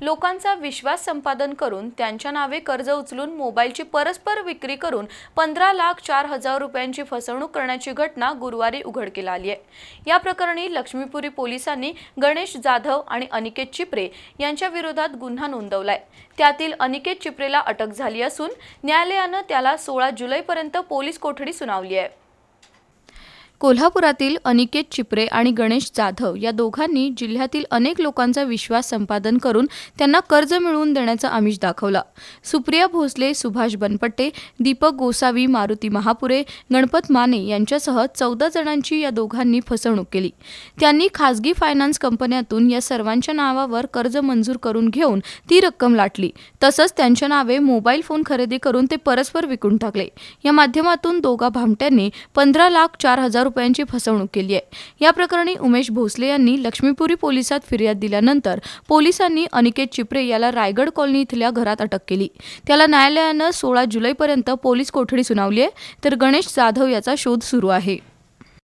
लोकांचा विश्वास संपादन करून त्यांच्या नावे कर्ज उचलून मोबाईलची परस्पर विक्री करून पंधरा लाख चार हजार रुपयांची फसवणूक करण्याची घटना गुरुवारी उघडकीला आली आहे. या प्रकरणी लक्ष्मीपुरी पोलिसांनी गणेश जाधव आणि अनिकेत चिपरे यांच्या विरोधात गुन्हा नोंदवलाय. त्यातील अनिकेत चिपरेला अटक झाली असून न्यायालयानं त्याला सोळा जुलैपर्यंत पोलीस कोठडी सुनावली आहे. कोल्हापुरातील अनिकेत चिपरे आणि गणेश जाधव या दोघांनी जिल्ह्यातील अनेक लोकांचा विश्वास संपादन करून त्यांना कर्ज मिळवून देण्याचा आमिष दाखवला. सुप्रिया भोसले सुभाष बनपट्टे दीपक गोसावी मारुती महापुरे गणपत माने यांच्यासह चौदा जणांची या दोघांनी फसवणूक केली. त्यांनी खासगी फायनान्स कंपन्यातून या सर्वांच्या नावावर कर्ज मंजूर करून घेऊन ती रक्कम लाटली. तसंच त्यांच्या नावे मोबाईल फोन खरेदी करून ते परस्पर विकून टाकले. या माध्यमातून दोघा भामट्यांनी पंधरा लाख चार हजार रुपयांची फसवणूक केली आहे. या प्रकरणी उमेश भोसले यांनी लक्ष्मीपुरी पोलिसात फिर्याद दिल्यानंतर पोलिसांनी अनिकेत चिपरे याला रायगड कॉलनी इथल्या घरात अटक केली. त्याला न्यायालयानं सोळा जुलैपर्यंत पोलीस कोठडी सुनावली आहे तर गणेश जाधव याचा शोध सुरू आहे.